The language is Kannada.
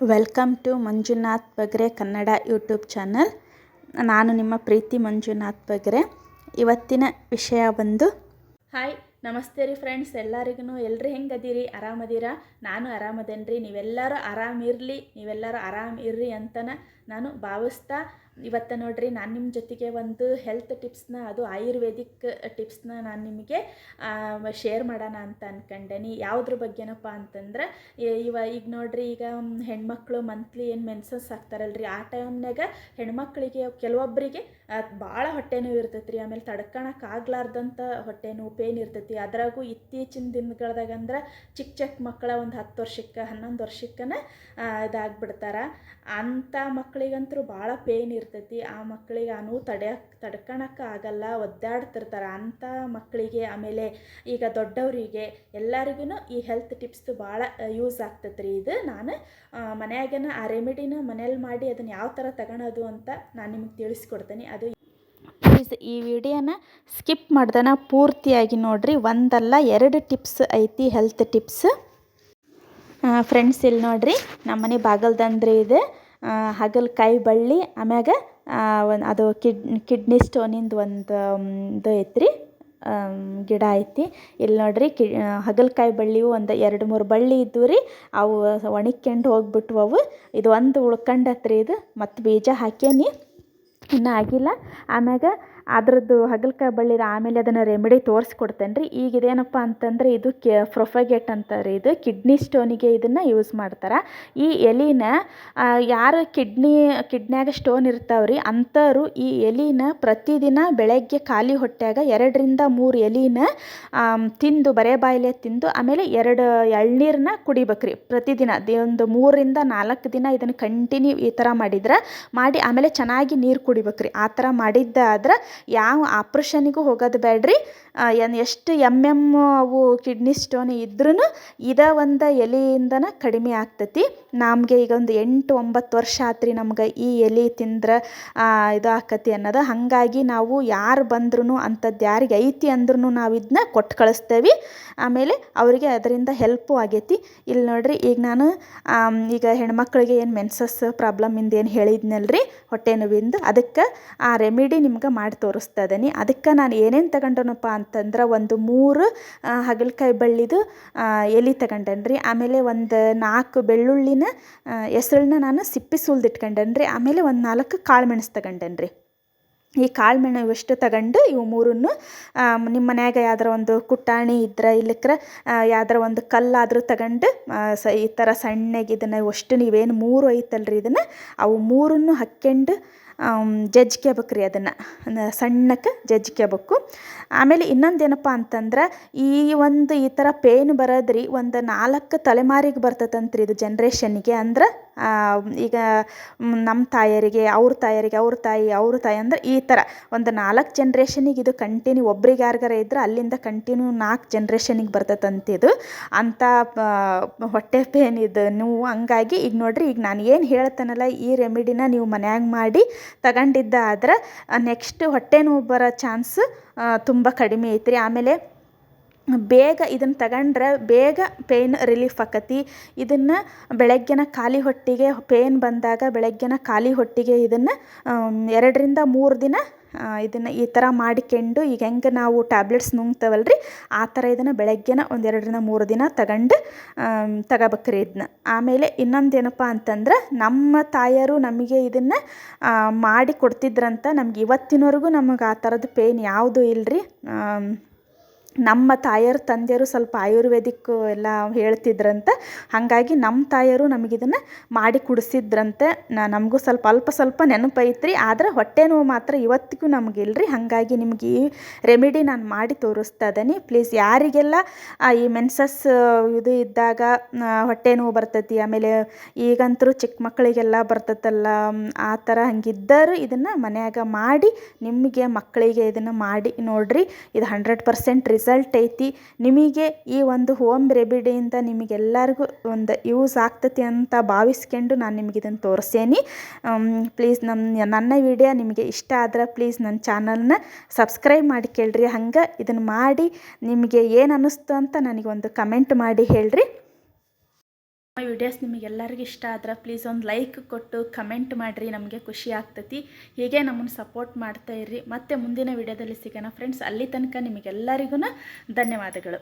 Welcome to Manjunath Bagre Kannada YouTube channel. ನಾನು ನಿಮ್ಮ ಪ್ರೀತಿ ಮಂಜುನಾಥ್ ಬಗ್ರೆ. ಇವತ್ತಿನ ವಿಷಯ ಬಂದು, ಹಾಯ್, ನಮಸ್ತೆ ರೀ ಫ್ರೆಂಡ್ಸ್, ಎಲ್ಲರಿಗೂ. ಎಲ್ಲರೂ ಹೆಂಗೆ ಅದೀರಿ ಆರಾಮದೀರಾ? ನಾನು ಆರಾಮದೇನ್ರಿ. ನೀವೆಲ್ಲರೂ ಆರಾಮಿರಲಿ, ನೀವೆಲ್ಲರೂ ಆರಾಮ ಇರ್ರಿ ಅಂತನ ನಾನು ಭಾವಿಸ್ತಾ ಇವತ್ತು ನೋಡ್ರಿ, ನಾನು ನಿಮ್ಮ ಜೊತೆಗೆ ಒಂದು ಹೆಲ್ತ್ ಟಿಪ್ಸ್ನ ಅದು ಆಯುರ್ವೇದಿಕ್ ಟಿಪ್ಸ್ನ ನಾನು ನಿಮಗೆ ಶೇರ್ ಮಾಡೋಣ ಅಂತ ಅನ್ಕೊಂಡೇನಿ. ಯಾವುದ್ರ ಬಗ್ಗೆನಪ್ಪ ಅಂತಂದ್ರೆ ಇವ, ಈಗ ನೋಡ್ರಿ, ಈಗ ಹೆಣ್ಮಕ್ಳು ಮಂತ್ಲಿ ಏನು ಮೆನ್ಸಸ್ ಆಗ್ತಾರಲ್ರಿ ಆ ಟೈಮ್ನಾಗ ಹೆಣ್ಮಕ್ಳಿಗೆ ಕೆಲವೊಬ್ಬರಿಗೆ ಭಾಳ ಹೊಟ್ಟೆ ನೋವು ಇರ್ತೈತೆ ರೀ ಆಮೇಲೆ ತಡ್ಕೊಳಕ್ಕೆ ಹೊಟ್ಟೆ ನೋವು ಪೇನ್ ಇರ್ತೈತಿ. ಅದ್ರಾಗೂ ಇತ್ತೀಚಿನ ದಿನಗಳ್ದಾಗ ಅಂದ್ರೆ ಚಿಕ್ಕ ಚಿಕ್ಕ ಮಕ್ಕಳ ಒಂದು ಹತ್ತು ವರ್ಷಕ್ಕೆ, ಹನ್ನೊಂದು ವರ್ಷಕ್ಕನ ಇದಾಗ್ಬಿಡ್ತಾರೆ. ಅಂಥ ಮಕ್ಕಳಿಗಂತೂ ಭಾಳ ಪೇನ್ ಇರ್ತೈತಿ. ಆ ಮಕ್ಕಳಿಗೆ ಆ ನೋವು ತಡೆಯಕ್ಕೆ ತಡ್ಕೊಳಕ್ಕೆ ಆಗಲ್ಲ, ಒದ್ದಾಡ್ತಿರ್ತಾರೆ ಅಂಥ ಮಕ್ಕಳಿಗೆ ಆಮೇಲೆ ಈಗ ದೊಡ್ಡವರಿಗೆ ಎಲ್ಲರಿಗೂ ಈ ಹೆಲ್ತ್ ಟಿಪ್ಸ್ದು ಭಾಳ ಯೂಸ್ ಆಗ್ತೈತೆ ರೀ ಇದು ನಾನು ಮನ್ಯಾಗನ ಆ ರೆಮಿಡಿನ ಮನೇಲಿ ಮಾಡಿ ಅದನ್ನು ಯಾವ ಥರ ತಗೊಳೋದು ಅಂತ ನಾನು ನಿಮಗೆ ತಿಳಿಸ್ಕೊಡ್ತೀನಿ. ಅದು ಪ್ಲೀಸ್ ಈ ವಿಡಿಯೋನ ಸ್ಕಿಪ್ ಮಾಡ್ದನ ಪೂರ್ತಿಯಾಗಿ ನೋಡಿರಿ. ಒಂದಲ್ಲ ಎರಡು ಟಿಪ್ಸ್ ಐತಿ ಹೆಲ್ತ್ ಟಿಪ್ಸ್ ಫ್ರೆಂಡ್ಸ್ ಇಲ್ಲಿ ನೋಡ್ರಿ, ನಮ್ಮನೆ ಬಾಗಲ್ದಂದ್ರೆ ಇದೆ. ಹಾಗಲಕಾಯಿ ಬಳ್ಳಿ, ಆಮ್ಯಾಗ ಒಂದು ಅದು ಕಿಡ್, ಕಿಡ್ನಿ ಸ್ಟೋನಿಂದು ಒಂದು ಇದು ಐತ್ರಿ ಗಿಡ ಐತಿ. ಇಲ್ಲಿ ನೋಡ್ರಿ ಕಿ ಹಾಗಲಕಾಯಿ ಬಳ್ಳಿಯು ಒಂದು ಎರಡು ಮೂರು ಬಳ್ಳಿ ಇದ್ದವು ರೀ. ಅವು ಒಣಕ್ಕೆಂಡು ಹೋಗ್ಬಿಟ್ವು ಅವು ಇದು ಒಂದು ಉಳ್ಕಂಡತ್ರಿ ಇದು. ಮತ್ತು ಬೀಜ ಹಾಕೇನಿ ಇನ್ನೂ ಆಗಿಲ್ಲ. ಆಮ್ಯಾಗ ಅದ್ರದ್ದು ಹಾಗಲಕಾಯಿ ಬಳ್ಳಿದ ಆಮೇಲೆ ಅದನ್ನು ರೆಮಿಡಿ ತೋರಿಸ್ಕೊಡ್ತೇನೆ ರೀ. ಈಗ ಇದೇನಪ್ಪ ಅಂತಂದರೆ ಇದು ಕೆ ಪ್ರೊಫಗೇಟ್ ಅಂತಾರೆ ಇದು. ಕಿಡ್ನಿ ಸ್ಟೋನಿಗೆ ಇದನ್ನು ಯೂಸ್ ಮಾಡ್ತಾರೆ. ಈ ಎಲಿನ ಯಾರು ಕಿಡ್ನಿ, ಕಿಡ್ನ್ಯಾಗ ಸ್ಟೋನ್ ಇರ್ತಾವ್ರಿ ಅಂಥವ್ರು ಈ ಎಲಿನ ಪ್ರತಿದಿನ ಬೆಳಗ್ಗೆ ಖಾಲಿ ಹೊಟ್ಟೆಯಾಗ ಎರಡರಿಂದ ಮೂರು ಎಲಿನ ತಿಂದು, ಬರೇ ಬಾಯಿಲೆ ತಿಂದು, ಆಮೇಲೆ ಎರಡು ಎಳ್ನೀರನ್ನ ಕುಡಿಬೇಕ್ರಿ ಪ್ರತಿದಿನ. ಒಂದು ಮೂರರಿಂದ ನಾಲ್ಕು ದಿನ ಇದನ್ನು ಕಂಟಿನ್ಯೂ ಈ ಥರ ಮಾಡಿದ್ರೆ, ಮಾಡಿ ಆಮೇಲೆ ಚೆನ್ನಾಗಿ ನೀರು ಕುಡಿಬೇಕ್ರಿ ಆ ಥರ ಮಾಡಿದ್ದಾದ್ರೆ ಯಾವ ಆಪ್ರೇಷನಿಗೂ ಹೋಗೋದು ಬೇಡ್ರಿ. ಏನು ಎಷ್ಟು ಎಂ ಎಂ ಅವು ಕಿಡ್ನಿ ಸ್ಟೋನ್ ಇದ್ರೂ ಇದ ಒಂದು ಎಲೆಯಿಂದನೇ ಕಡಿಮೆ ಆಗ್ತೈತಿ. ನಮಗೆ ಈಗ ಒಂದು ಎಂಟು ಒಂಬತ್ತು ವರ್ಷ ಆತ್ರಿ ನಮ್ಗೆ ಈ ಎಲೆ ತಿಂದ್ರೆ ಇದು ಆಕತಿ ಅನ್ನೋದು. ಹಾಗಾಗಿ ನಾವು ಯಾರು ಬಂದ್ರೂ ಅಂಥದ್ದು ಯಾರಿಗೆ ಐತಿ ಅಂದ್ರೂ ನಾವು ಇದನ್ನ ಕೊಟ್ಟು ಕಳಿಸ್ತೇವೆ. ಆಮೇಲೆ ಅವರಿಗೆ ಅದರಿಂದ ಹೆಲ್ಪು ಆಗೈತಿ. ಇಲ್ಲಿ ನೋಡ್ರಿ ಈಗ ನಾನು ಈಗ ಹೆಣ್ಮಕ್ಳಿಗೆ ಏನು ಮೆನ್ಸಸ್ ಪ್ರಾಬ್ಲಮಿಂದ ಏನು ಹೇಳಿದ್ನಲ್ರಿ, ಹೊಟ್ಟೆ ನೋವಿಂದು. ಅದಕ್ಕೆ ಆ ರೆಮಿಡಿ ನಿಮ್ಗೆ ಮಾಡಿ ತೋರಿಸ್ತಾ ಇದ್ದೀನಿ ಅದಕ್ಕೆ ನಾನು ಏನೇನು ತಗೊಂಡನಪ್ಪ ಅಂತಂದ್ರೆ ಒಂದು ಮೂರು ಹಾಗಲಕಾಯಿ ಬಳ್ಳಿದು ಎಲೆ ತಗೊಂಡೇನ್ರಿ ಆಮೇಲೆ ಒಂದು ನಾಲ್ಕು ಬೆಳ್ಳುಳ್ಳಿನ ಹೆಸ್ರನ್ನ ನಾನು ಸಿಪ್ಪಿ ಸುಲ್ದಿಟ್ಕೊಂಡೇನ್ರಿ ಆಮೇಲೆ ಒಂದು ನಾಲ್ಕು ಕಾಳು ಮೆಣಸು ತಗೊಂಡೇನ್ರಿ ಈ ಕಾಳು ಮೆಣು ತಗೊಂಡು ಇವು ಮೂರನ್ನು ನಿಮ್ಮ ಮನ್ಯಾಗ ಯಾವ್ದಾರ ಒಂದು ಕುಟ್ಟಾಣಿ ಇದ್ರೆ ಇಲ್ಲಕ್ರೆ ಯಾವ್ದಾರ ಒಂದು ಕಲ್ಲಾದರೂ ತಗೊಂಡು ಸ, ಈ ಥರ ಸಣ್ಣಗೆ ಇದನ್ನು ಅಷ್ಟು ನೀವೇನು ಮೂರು ಐತಲ್ರಿ ಇದನ್ನು. ಅವು ಮೂರನ್ನು ಹಾಕ್ಕೊಂಡು ಜಜ್ಕೋಬೇಕ್ರಿ ಅದನ್ನು. ಸಣ್ಣಕ್ಕೆ ಜಜ್ಕೋಬೇಕು ಆಮೇಲೆ ಇನ್ನೊಂದು ಏನಪ್ಪ ಅಂತಂದ್ರೆ ಈ ಒಂದು ಈ ಥರ ಪೇನ್ ಬರೋದ್ರಿ, ಒಂದು ನಾಲ್ಕು ತಲೆಮಾರಿಗೆ ಬರ್ತದಂತ್ರಿ ಇದು ಜನ್ರೇಷನ್ನಿಗೆ ಅಂದ್ರೆ ಈಗ ನಮ್ಮ ತಾಯರಿಗೆ, ಅವ್ರ ತಾಯರಿಗೆ, ಅವ್ರ ತಾಯಿ ಅವ್ರ ತಾಯಿ ಅಂದ್ರೆ ಈ ಥರ ಒಂದು ನಾಲ್ಕು ಜನ್ರೇಷನಿಗೆ ಇದು ಕಂಟಿನ್ಯೂ ಒಬ್ರಿಗೆ ಯಾರಿಗಾರ ಇದ್ರೆ ಅಲ್ಲಿಂದ ಕಂಟಿನ್ಯೂ ನಾಲ್ಕು ಜನ್ರೇಷನಿಗೆ ಬರ್ತತಂತೆ ಇದು. ಅಂಥ ಹೊಟ್ಟೆ ಪೇನ್ ಇದು. ನೋವು ಹಂಗಾಗಿ ಈಗ ನೋಡಿರಿ, ಈಗ ನಾನು ಏನು ಹೇಳ್ತೇನಲ್ಲ, ಈ ರೆಮಿಡಿನ ನೀವು ಮನ್ಯಾಗ ಮಾಡಿ ತಗೊಂಡಿದ್ದ ಆದ್ರೆ ನೆಕ್ಸ್ಟ್ ಹೊಟ್ಟೆ ನೋವು ಬರೋ ಚಾನ್ಸ್ ತುಂಬ ಕಡಿಮೆ ಐತ್ರಿ. ಆಮೇಲೆ ಬೇಗ ಇದನ್ನು ತಗೊಂಡ್ರೆ ಬೇಗ ಪೇನ್ ರಿಲೀಫ್ ಆಕತಿ. ಇದನ್ನು ಬೆಳಗ್ಗೆನ ಖಾಲಿ ಹೊಟ್ಟೆಗೆ ಪೇನ್ ಬಂದಾಗ ಬೆಳಗ್ಗೆನ ಖಾಲಿ ಹೊಟ್ಟೆಗೆ ಇದನ್ನು ಎರಡರಿಂದ ಮೂರು ದಿನ ಇದನ್ನು ಈ ಥರ ಮಾಡಿಕೊಂಡು ಈಗ ಹೆಂಗೆ ನಾವು ಟ್ಯಾಬ್ಲೆಟ್ಸ್ ನುಂಗ್ತವಲ್ರಿ, ಆ ಥರ ಇದನ್ನು ಬೆಳಗ್ಗೆನ ಒಂದು ಎರಡರಿಂದ ಮೂರು ದಿನ ತಗೊಂಡು ತಗೋಬೇಕ್ರಿ ಇದನ್ನ ಆಮೇಲೆ ಇನ್ನೊಂದು ಏನಪ್ಪ ಅಂತಂದ್ರೆ ನಮ್ಮ ತಾಯಿಯರು ನಮಗೆ ಇದನ್ನು ಮಾಡಿ ಕೊಡ್ತಿದ್ರಂತ ನಮ್ಗೆ ಇವತ್ತಿನವರೆಗೂ ನಮಗೆ ಆ ಥರದ್ದು ಪೇನ್ ಯಾವುದೂ ಇಲ್ಲರಿ ನಮ್ಮ ತಾಯರು ತಂದೆಯರು ಸ್ವಲ್ಪ ಆಯುರ್ವೇದಿಕ್ ಎಲ್ಲ ಹೇಳ್ತಿದ್ರಂತೆ. ಹಾಗಾಗಿ ನಮ್ಮ ತಾಯರು ನಮಗಿದನ್ನು ಮಾಡಿ ಕುಡಿಸಿದ್ರಂತೆ. ನಮಗೂ ಸ್ವಲ್ಪ ಅಲ್ಪ ಸ್ವಲ್ಪ ನೆನಪೈತ್ರಿ ಆದ್ರೆ ಹೊಟ್ಟೆ ನೋವು ಮಾತ್ರ ಇವತ್ತಿಗೂ ನಮಗಿಲ್ರಿ ಹಾಗಾಗಿ ನಿಮ್ಗೆ ಈ ರೆಮಿಡಿ ನಾನು ಮಾಡಿ ತೋರಿಸ್ತಾ ಇದ್ದೀನಿ. ಪ್ಲೀಸ್ ಯಾರಿಗೆಲ್ಲ ಈ ಮೆನ್ಸಸ್ ಇದು ಇದ್ದಾಗ ಹೊಟ್ಟೆ ನೋವು ಬರ್ತೈತಿ, ಆಮೇಲೆ ಈಗಂತರೂ ಚಿಕ್ಕ ಮಕ್ಕಳಿಗೆಲ್ಲ ಬರ್ತೈತಲ್ಲ ಆ ಥರ ಹಂಗಿದ್ದರು ಇದನ್ನು ಮನ್ಯಾಗ ಮಾಡಿ, ನಿಮಗೆ ಮಕ್ಕಳಿಗೆ ಇದನ್ನು ಮಾಡಿ ನೋಡಿರಿ. ಇದು ಹಂಡ್ರೆಡ್ ಪರ್ಸೆಂಟ್ ರಿಸಲ್ಟ್ ಐತಿ. ನಿಮಗೆ ಈ ಒಂದು ಹೋಮ್ ರೆಮಿಡಿಯಿಂದ ನಿಮಗೆಲ್ಲರಿಗೂ ಒಂದು ಯೂಸ್ ಆಗ್ತತಿ ಅಂತ ಭಾವಿಸ್ಕೊಂಡು ನಾನು ನಿಮಗೆ ಇದನ್ನು ತೋರಿಸೇನಿ. ಪ್ಲೀಸ್ ನಮ್ಮ ನನ್ನ ವಿಡಿಯೋ ನಿಮಗೆ ಇಷ್ಟ ಆದ್ರೆ ಪ್ಲೀಸ್ ನನ್ನ ಚಾನಲ್ನ ಸಬ್ಸ್ಕ್ರೈಬ್ ಮಾಡಿ ಕೇಳ್ರಿ. ಹಂಗೆ ಇದನ್ನು ಮಾಡಿ ನಿಮಗೆ ಏನು ಅನ್ನಿಸ್ತು ಅಂತ ನನಗೆ ಒಂದು ಕಮೆಂಟ್ ಮಾಡಿ ಹೇಳ್ರಿ. ವಿಡಿಯೋಸ್ ನಿಮಗೆಲ್ಲರಿಗೂ ಇಷ್ಟ ಆದ್ರೆ ಪ್ಲೀಸ್ ಒಂದು ಲೈಕ್ ಕೊಟ್ಟು ಕಮೆಂಟ್ ಮಾಡಿರಿ, ನಮಗೆ ಖುಷಿ ಆಗ್ತೈತಿ. ಹೀಗೆ ನಮ್ಮನ್ನು ಸಪೋರ್ಟ್ ಮಾಡ್ತಾ ಇರ್ರಿ. ಮತ್ತೆ ಮುಂದಿನ ವಿಡಿಯೋದಲ್ಲಿ ಸಿಗೋಣ ಫ್ರೆಂಡ್ಸ್ ಅಲ್ಲಿ ತನಕ ನಿಮಗೆಲ್ಲರಿಗೂ ಧನ್ಯವಾದಗಳು.